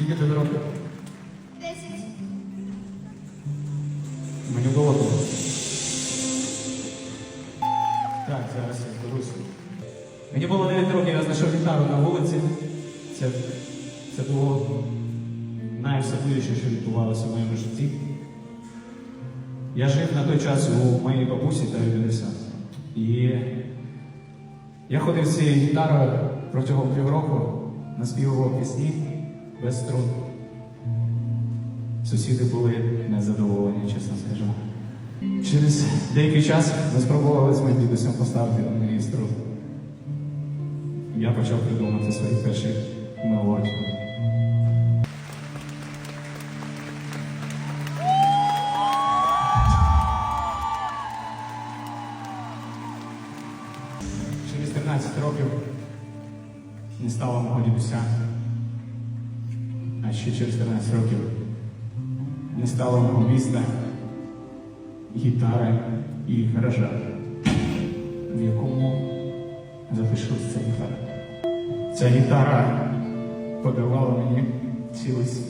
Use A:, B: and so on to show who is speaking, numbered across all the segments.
A: Скільки тобі років?
B: Десять.
A: Мені було. Так, зараз я зберуся. Мені було 9 років, я знайшов гітару на вулиці. Це, це було найособливіше, що відбувалося в моєму житті. Я жив на той час у моїй бабусі та дідуся. І я ходив з цією гітарою протягом півроку, наспівував пісні без струн. Сусіди були незадоволені, чесно скажу. Через деякий час ми спробували з моїм дідусем поставити на неї струн. Я почав придумати свої перші мелодії. Через 13 років не стало мого дідуся. А ще через 13 років не стало мого міста, гітари і гаража, в якому залишилася ця гітара. Ця гітара подарувала мені світ.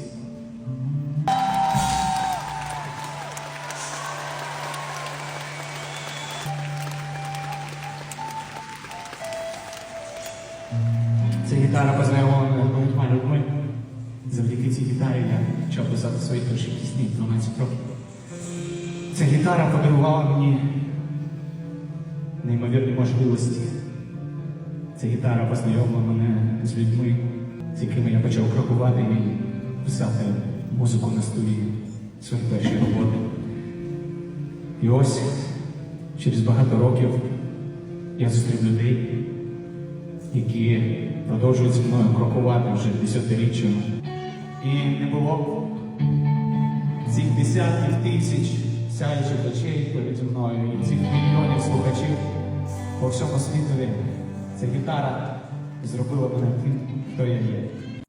A: Ця гітара познайомила мене з багатьма людьми. Завдяки цій гітарі я почав писати свої перші пісні в 12 років. Ця гітара подарувала мені неймовірні можливості. Ця гітара познайомила мене з людьми, з якими я почав крокувати і писати музику на столі свої перші роботи. І ось через багато років я зустрів людей, які продовжують зі мною крокувати вже десятиріччями. І не було цих десятків тисяч сяючих очей переді мною і цих мільйонів слухачів по всьому світові. Ця гітара зробила мене тим, хто я є.